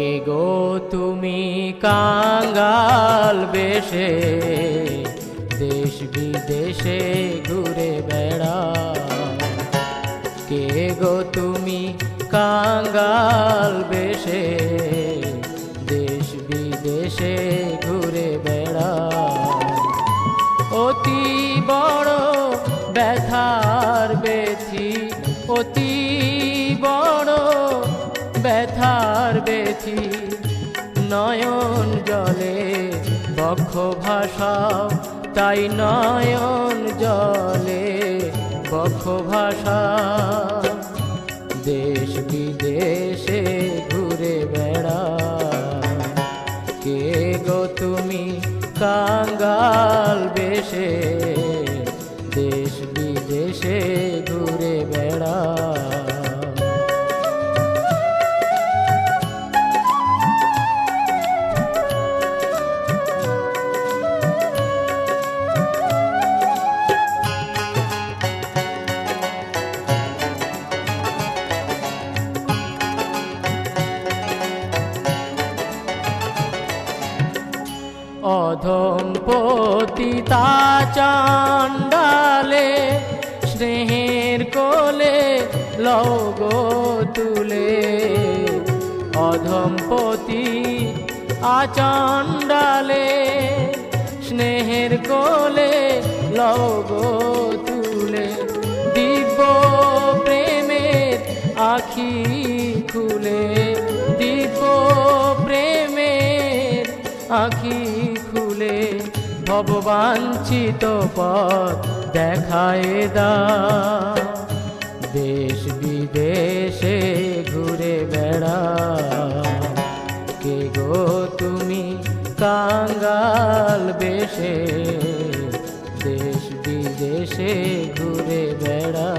কে গো তুমি কাঙ্গাল বেশে, দেশ বিদেশে ঘুরে বেড়া কে গো তুমি কাঙ্গাল বেশে, দেশ বিদেশে ঘুরে বেড়া অতি বড় ব্যথার বেথি, অতি ব্যথার বেথি নয়ন জলে বক্ষ ভাষা তাই নয়ন জলে বক্ষ ভাষা দেশ বিদেশে ঘুরে বেড়া কে গো তুমি কাঙ্গাল বেশে? দেশ বিদেশে অধম পতিতা চান্ডালে স্নেহের কোলে লৌগো তুলে। অধম পতি আচান্ডালে স্নেহের কোলে লৌগো তুলে। দিব্য প্রেমের আখি খুলে। দিব্য প্রেমের আখি ভগবাঞ্ছিত পথ দেখায় দা। দেশ বিদেশে ঘুরে বেড়া। কে গো তুমি কাঙ্গাল বেশে? দেশ বিদেশে ঘুরে বেড়া।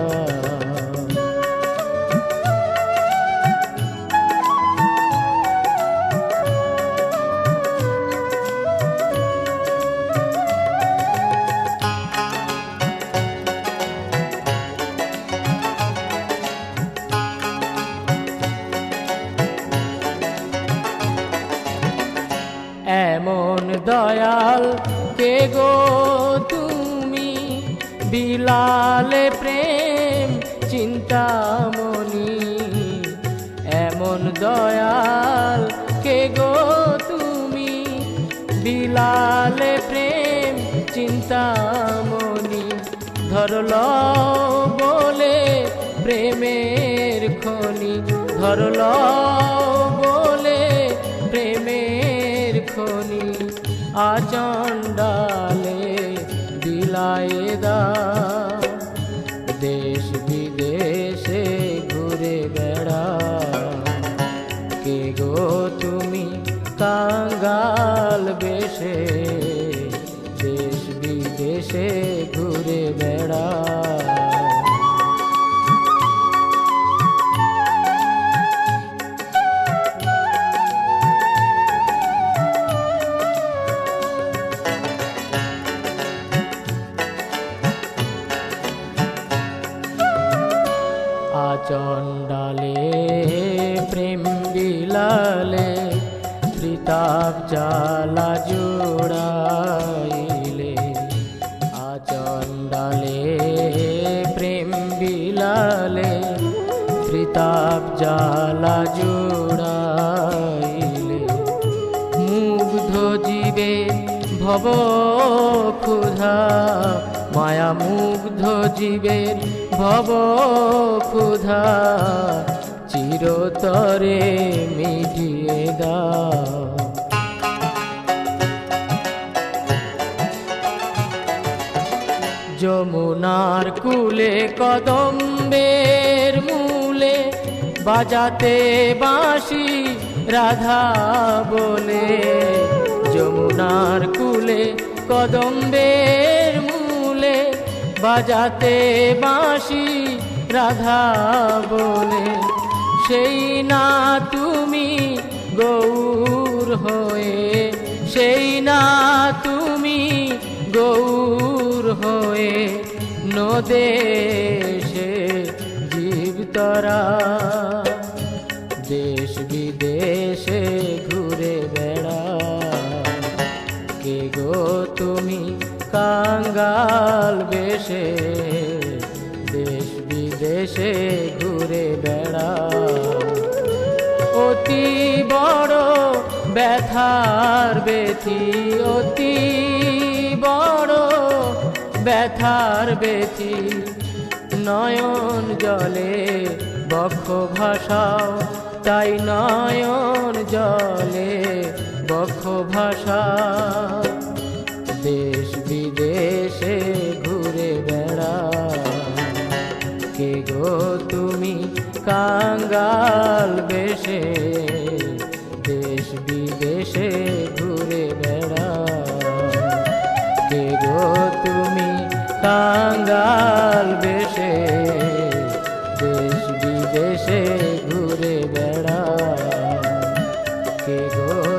দয়াল, কে গো তুমি? বিলালে প্রেম, চিন্তামণি। এমন দয়াল, কে গো তুমি? বিলালে প্রেম, চিন্তামণি। ধরল বলে প্রেমের খনি। ধরল আচণ্ডালে দিলায়ে দা। দেশ বিদেশে ঘুরে বেড়া। কে গো তুমি কাঙ্গাল বেশে? দেশ বিদেশে ঘুরে বিলালে ত্রিতাপ জালা জোড়াইলে আচণ্ডালে প্রেম বিলালে ত্রিতাপ জালা জোড়াইলে। মুগ্ধ জীবে ভব ক্ষুধা, মায়া মুগ্ধ জীবের ভব ক্ষুধা চিরতরে মিটিয়ে দাও। যমুনার কুলে কদম্বের মূলে বাজাতে বাঁশি রাধা বলে। যমুনার কুলে কদম্বের মূলে বাজাতে বাঁশি রাধা বলে। সেই না তুমি গৌর হয়ে, সেই না তুমি গৌর হয়ে নদেশে জীবতরা দেশ বিদেশে ঘুরে বেড়া। কে গো তুমি কাঙ্গাল বেশে, দেশ বিদেশে ঘুরে অতি বড় ব্যথার বেথি অতি বড় ব্যথার বেথি নয়ন জলে বক্ষ ভাষাও তাই নয়ন জলে বক্ষ ভাষা দেশ বিদেশে ঘুরে বেড়া কে গো তুমি কাঙ্গাল বেশে দেশ বিদেশে ঘুরে বেড়া কে গো